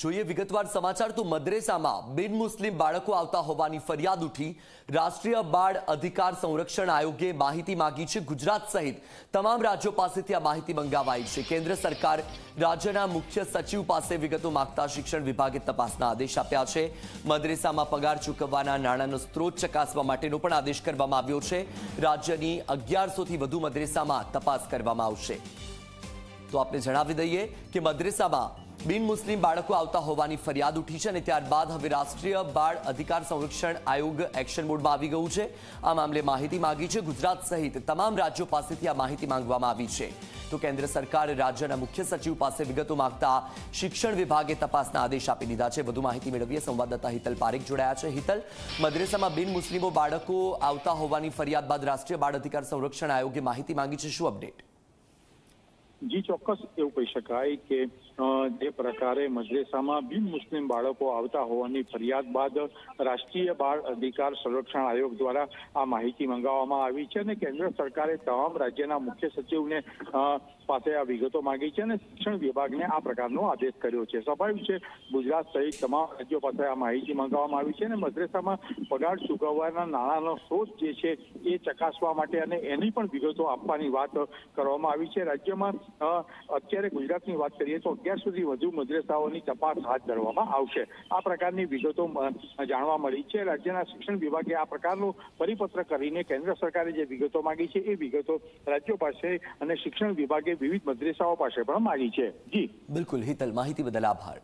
જોઈએ વિગતવાર સમાચાર તો મદ્રેસામાં બિન મુસ્લિમ બાળકો આવતા હોવાની ફરિયાદ ઉઠી. રાષ્ટ્રીય બાળ અધિકાર સંરક્ષણ આયોગે માહિતી માંગી છે. ગુજરાત સહિત તમામ રાજ્યો પાસેથી આ માહિતી મંગાવાઈ છે. કેન્દ્ર સરકાર રાજ્યના મુખ્ય સચિવ પાસે વિગતો માંગતા શિક્ષણ વિભાગે તપાસના આદેશ આપ્યા છે. મદ્રેસામાં પગાર ચૂકવવાના નાણાંનો સ્ત્રોત ચકાસવા માટેનો પણ આદેશ કરવામાં આવ્યો છે. રાજ્યની અગિયારસોથી વધુ મદ્રેસામાં તપાસ કરવામાં આવશે. તો આપને જણાવી દઈએ કે મદ્રેસામાં બિન મુસ્લિમ બાળકો આવતા હોવાની ફરિયાદ ઉઠી છે અને ત્યારબાદ હવે રાષ્ટ્રીય બાળ અધિકાર સંરક્ષણ આયોગ એક્શન મોડમાં આવી ગયું છે. આ મામલે માહિતી માંગી છે ગુજરાત સહિત તમામ રાજ્યો પાસેથી આ માહિતી માંગવામાં આવી છે. તો કેન્દ્ર સરકારે રાજ્યના મુખ્ય સચિવ પાસે વિગતો માંગતા શિક્ષણ વિભાગે તપાસના આદેશ આપી દીધા છે. વધુ માહિતી મેળવીએ સંવાદદાતા હિતલ પારેખ જોડાયા છે. હિતલ, મદ્રેસામાં બિન મુસ્લિમો બાળકો આવતા હોવાની ફરિયાદ બાદ રાષ્ટ્રીય બાળ અધિકાર સંરક્ષણ આયોગે માહિતી માંગી છે. શું અપડેટ? જી, ચોક્કસ એવું કહી શકાય કે જે પ્રકારે મદ્રેસામાં બિન મુસ્લિમ બાળકો આવતા હોવાની ફરિયાદ બાદ રાષ્ટ્રીય બાળ અધિકાર સંરક્ષણ આયોગ દ્વારા આ માહિતી મંગાવવામાં આવી છે અને કેન્દ્ર સરકારે તમામ રાજ્યના મુખ્ય સચિવને પાસે આ વિગતો માંગી છે અને શિક્ષણ વિભાગને આ પ્રકારનો આદેશ કર્યો છે. સ્વાભાવિક છે, ગુજરાત સહિત તમામ રાજ્યો પાસે આ માહિતી મંગાવવામાં આવી છે અને મદ્રેસામાં પગાર ચૂકવવાના નાણાંનો સ્ત્રોત જે છે એ ચકાસવા માટે અને એની પણ વિગતો આપવાની વાત કરવામાં આવી છે. રાજ્યમાં અત્યારે ગુજરાતની વાત કરીએ તો અગિયાર સુધી વધુ મદ્રેસાઓની તપાસ હાથ ધરવામાં આવશે. આ પ્રકારની વિગતો જાણવા મળી છે. રાજ્યના શિક્ષણ વિભાગે આ પ્રકારનું પરિપત્ર કરીને કેન્દ્ર સરકારે જે વિગતો માંગી છે, એ વિગતો રાજ્યો પાસે અને શિક્ષણ વિભાગે વિવિધ મદ્રેસાઓ પાસે પણ માંગી છે. જી. બિલકુલ, હિતલ, માહિતી બદલ આભાર.